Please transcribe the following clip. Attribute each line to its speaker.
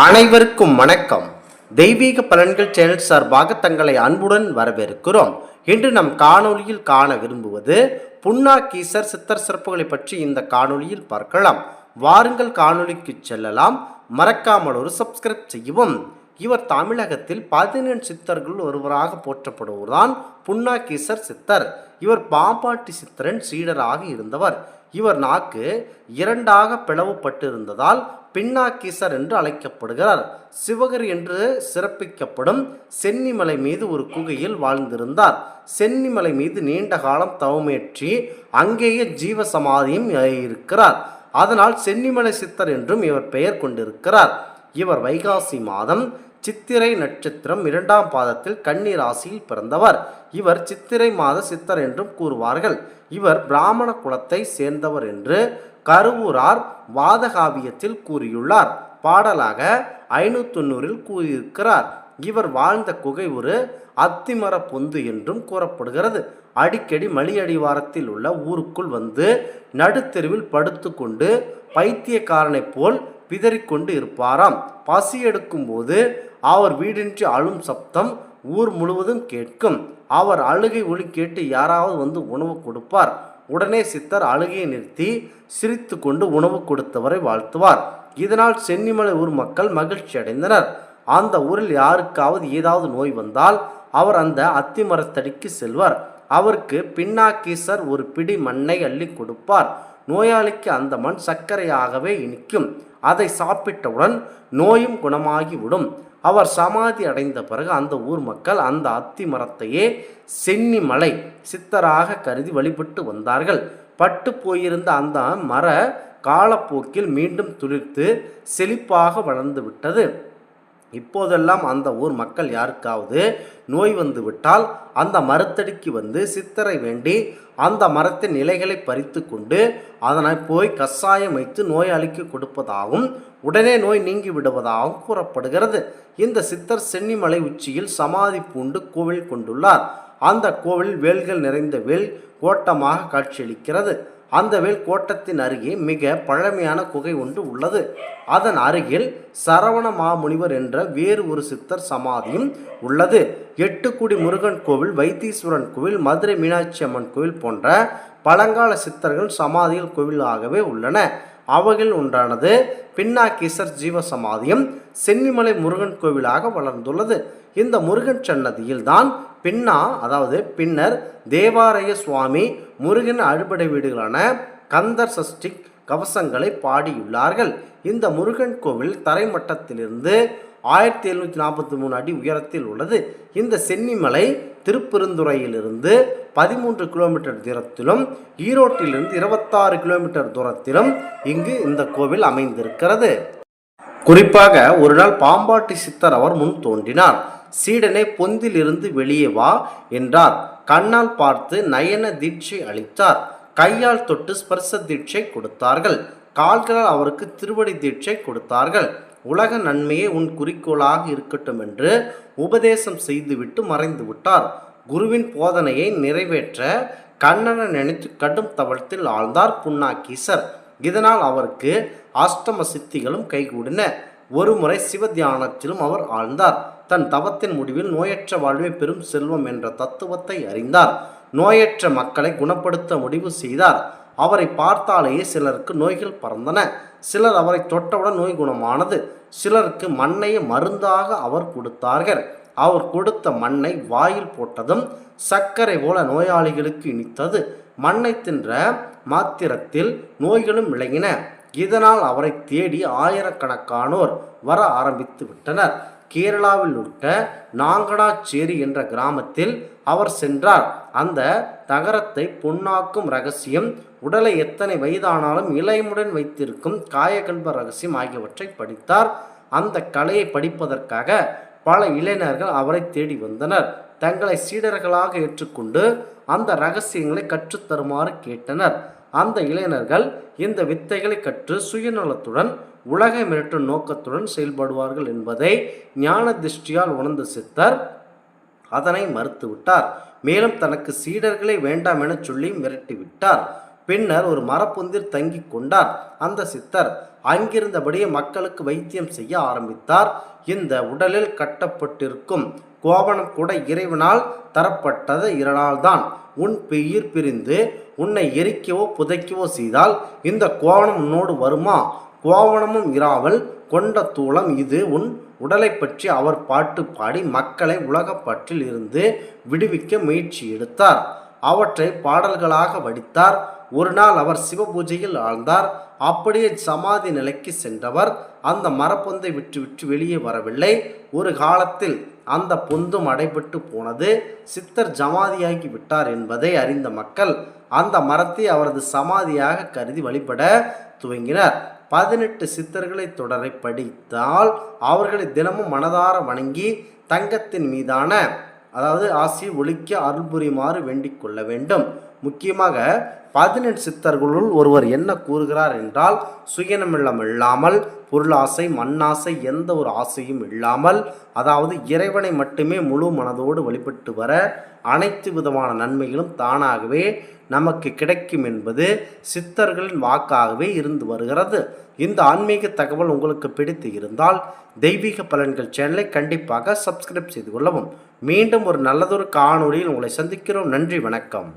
Speaker 1: அனைவருக்கும் வணக்கம். தெய்வீக பலன்கள் சேனல் சார்பாக தங்களை அன்புடன் வரவேற்கிறோம். இன்று நம் காணொளியில் காண விரும்புவது புன்னாக்கீசர் சித்தர் சிறப்புகளை பற்றி இந்த காணொளியில் பார்க்கலாம். வாருங்கள் காணொளிக்கு செல்லலாம். மறக்காமல் ஒரு சப்ஸ்கிரைப் செய்யவும். இவர் தமிழகத்தில் பதினெண் சித்தர்கள் ஒருவராக போற்றப்படுவதுதான் புன்னாக்கீசர் சித்தர். இவர் பாம்பாட்டி சித்தரின் சீடராக இருந்தவர். இவர் நாக்கு இரண்டாக பிளவுபட்டிருந்ததால் பின்னாக்கீசர் என்று அழைக்கப்படுகிறார். சிவகர் என்று சிறப்பிக்கப்படும் சென்னிமலை மீது ஒரு குகையில் வாழ்ந்திருந்தார். சென்னிமலை மீது நீண்ட காலம் தவமேற்றி அங்கேயே ஜீவ சமாதியும் இருக்கிறார் அதனால் சென்னிமலை சித்தர் என்றும் இவர் பெயர் கொண்டிருக்கிறார். இவர் வைகாசி மாதம் சித்திரை நட்சத்திரம் இரண்டாம் பாதத்தில் கன்னி ராசியில் பிறந்தவர். இவர் சித்திரை மாத சித்தர் என்றும் கூறுவார்கள். இவர் பிராமண குலத்தை சேர்ந்தவர் என்று கருவூரார் வாதகாவியத்தில் கூறியுள்ளார். பாடலாக ஐநூத்தொன்னூறில் கூறியிருக்கிறார். இவர் வாழ்ந்த குகை ஒரு அத்திமர பொந்து என்றும் கூறப்படுகிறது. அடிக்கடி மலியடிவாரத்தில் உள்ள ஊருக்குள் வந்து நடுத்தெருவில் படுத்துக்கொண்டு பைத்தியக்காரனைப் போல் பிதறிக்கொண்டு இருப்பாராம். பசி எடுக்கும்போது அவர் வீடின்றி அழும் சப்தம் ஊர் முழுவதும் கேட்கும். அவர் அழுகை ஒளி கேட்டு யாராவது வந்து உணவு கொடுப்பார். உடனே சித்தர் அழுகையை நிறுத்தி சிரித்து கொண்டு உணவு கொடுத்தவரை வாழ்த்துவார். இதனால் சென்னிமலை ஊர் மக்கள் மகிழ்ச்சி அடைந்தனர். அந்த ஊரில் யாருக்காவது ஏதாவது நோய் வந்தால் அவர் அந்த அத்திமரத்தடிக்கு செல்வார். அவருக்கு பின்னாக்கீசர் ஒரு பிடி மண்ணை அள்ளி கொடுப்பார். நோயாளிக்கு அந்த மண் சர்க்கரையாகவே இனிக்கும். அதை சாப்பிட்டவுடன் நோயும் குணமாகிவிடும். அவர் சமாதி அடைந்த பிறகு அந்த ஊர் மக்கள் அந்த அத்தி மரத்தையே சென்னி மலை சித்தராக கருதி வழிபட்டு வந்தார்கள். பட்டு போயிருந்த அந்த மர காலப்போக்கில் மீண்டும் துளிர்த்து செழிப்பாக வளர்ந்து விட்டது. இப்போதெல்லாம் அந்த ஊர் மக்கள் யாருக்காவது நோய் வந்து விட்டால் அந்த மரத்தடிக்கு வந்து சித்தரை வேண்டி அந்த மரத்தின் இலைகளை பறித்து கொண்டு அதனை போய் கஷாயம் வைத்து நோயாளிக்கு கொடுப்பதாகவும் உடனே நோய் நீங்கி விடுவதாகவும் கூறப்படுகிறது. இந்த சித்தர் சென்னிமலை உச்சியில் சமாதி பூண்டு கோவில் கொண்டுள்ளார். அந்த கோவில் வேல்கள் நிறைந்த வேல் கோட்டமாக காட்சியளிக்கிறது. அந்த வேல் கோட்டத்தின் அருகே மிக பழமையான குகை ஒன்று உள்ளது. அதன் அருகில் சரவண மாமுனிவர் என்ற வேறு ஒரு சித்தர் சமாதியும் உள்ளது. எட்டுக்குடி முருகன் கோவில் வைத்தீஸ்வரன் கோவில் மதுரை மீனாட்சி அம்மன் கோவில் போன்ற பழங்கால சித்தர்கள் சமாதிகள் கோவிலாகவே உள்ளன. அவைகள் ஒன்றானது பின்னாக்கீசர் ஜீவ சமாதியம் சென்னிமலை முருகன் கோவிலாக வளர்ந்துள்ளது. இந்த முருகன் சன்னதியில் தான் பின்னா அதாவது பின்னர் தேவாலய சுவாமி முருகன் அறுபடை வீடுகளான கந்தர் சஷ்டிக் கவசங்களை பாடியுள்ளார்கள். இந்த முருகன் கோவில் தரைமட்டத்திலிருந்து ஆயிரத்தி எழுநூற்றி நாற்பத்தி மூணு அடி உயரத்தில் உள்ளது. இந்த சென்னிமலை திருப்பெருந்துறையிலிருந்து பதிமூன்று கிலோமீட்டர் தூரத்திலும் ஈரோட்டிலிருந்து இருபத்தாறு கிலோமீட்டர் தூரத்திலும் இங்கு இந்த கோவில் அமைந்திருக்கிறது. குறிப்பாக ஒரு நாள் பாம்பாட்டி சித்தர் அவர் முன் தோன்றினார். சீடனை பொந்திலிருந்து வெளியே வா என்றார். கண்ணால் பார்த்து நயன தீட்சை அளித்தார். கையால் தொட்டு ஸ்பர்ச தீட்சை கொடுத்தார்கள். கால்களால் அவருக்கு திருவடி தீட்சை கொடுத்தார்கள். உலக நன்மையே உன் குறிக்கோளாக இருக்கட்டும் என்று உபதேசம் செய்துவிட்டு மறைந்து விட்டார். குருவின் போதனையை நிறைவேற்ற கண்ணனை நினைத்து கடும் தவழ்த்தில் ஆழ்ந்தார் புன்னாக்கீசர் இதனால் அவருக்கு அஷ்டம சித்திகளும் கைகூடின. ஒருமுறை சிவ தியானத்திலும் அவர் ஆழ்ந்தார். தன் தவத்தின் முடிவில் நோயற்ற வாழ்வே பெரும் செல்வம் என்ற தத்துவத்தை அறிந்தார். நோயற்ற மக்களை குணப்படுத்த முடிவு செய்தார். அவரை பார்த்தாலேயே சிலருக்கு நோய்கள் பறந்தன. சிலர் அவரை தொட்டவுடன் நோய் குணமானது. சிலருக்கு மண்ணையை மருந்தாக அவர் கொடுத்தார்கள். அவர் கொடுத்த மண்ணை வாயில் போட்டதும் சர்க்கரை போல நோயாளிகளுக்கு இனித்தது. மண்ணை தின்ற மாத்திரத்தில் நோய்களும் விளங்கின இதனால் அவரை தேடி ஆயிரக்கணக்கானோர் வர ஆரம்பித்து விட்டனர். கேரளாவில் உள்ள நாங்கடாச்சேரி என்ற கிராமத்தில் அவர் சென்றார். அந்த தகரத்தை பொன்னாக்கும் ரகசியம் உடலை எத்தனை வயதானாலும் இளையமுடன் வைத்திருக்கும் காயகல்ப ரகசியம் ஆகியவற்றை படித்தார். அந்த கலையை படிப்பதற்காக பல இளைஞர்கள் அவரை தேடி வந்தனர். தங்களை சீடர்களாக ஏற்றுக்கொண்டு அந்த ரகசியங்களை கற்றுத்தருமாறு கேட்டனர். அந்த இளைஞர்கள் இந்த வித்தைகளை கற்று சுயநலத்துடன் உலகை மிரட்டும் நோக்கத்துடன் செயல்படுவார்கள் என்பதை ஞான திருஷ்டியால் உணர்ந்த சித்தர் அதனை மறுத்துவிட்டார். மேலும் தனக்கு சீடர்களை வேண்டாம் என சொல்லி மிரட்டிவிட்டார். பின்னர் ஒரு மரப்பொந்தில் தங்கி கொண்டார். அந்த சித்தர் அங்கிருந்தபடியே மக்களுக்கு வைத்தியம் செய்ய ஆரம்பித்தார். இந்த உடலில் கட்டப்பட்டிருக்கும் கோவணம் கூட இறைவனால் தரப்பட்டது இதனால்தான் உன் பெயிர் பிரிந்து உன்னை எரிக்கவோ புதைக்கவோ செய்தால் இந்த கோவணம் உன்னோடு வருமா? கோவணமும் இராமல் கொண்ட தூளம் இது. உன் உடலை பற்றி அவர் பாட்டு பாடி மக்களை உலகப்பற்றில் இருந்து விடுவிக்க முயற்சி எடுத்தார். அவற்றை பாடல்களாக வடித்தார். ஒரு நாள் அவர் சிவபூஜையில் ஆழ்ந்தார். அப்படியே சமாதி நிலைக்கு சென்றவர் அந்த மரப்பொந்தை விட்டு விட்டு வெளியே வரவில்லை. ஒரு காலத்தில் அந்த பொந்தும் அடைபட்டு போனது. சித்தர் ஜமாதியாகி விட்டார் என்பதை அறிந்த மக்கள் அந்த மரத்தை அவரது சமாதியாக கருதி வழிபட துவங்கினர். பதினெட்டு சித்தர்களை தொடரை படித்தால் அவர்களை தினமும் மனதார வணங்கி தங்கத்தின் மீதான அதாவது ஆசி ஒழிக்க அருள் புரியுமாறு வேண்டிக் கொள்ள வேண்டும். முக்கியமாக பதினெட்டு சித்தர்களுள் ஒருவர் என்ன கூறுகிறார் என்றால் சுயநமிழம் இல்லாமல் பொருளாசை மண்ணாசை எந்த ஒரு ஆசையும் இல்லாமல் அதாவது இறைவனை மட்டுமே முழு மனதோடு வழிபட்டு வர அனைத்து விதமான நன்மைகளும் தானாகவே நமக்கு கிடைக்கும் என்பது சித்தர்களின் வாக்காகவே இருந்து வருகிறது. இந்த ஆன்மீக தகவல் உங்களுக்கு பிடித்து இருந்தால் தெய்வீக பலன்கள் சேனலை கண்டிப்பாக சப்ஸ்கிரைப் செய்து கொள்ளவும். மீண்டும் ஒரு நல்லதொரு காணொளியில் உங்களை சந்திக்கிறோம். நன்றி வணக்கம்.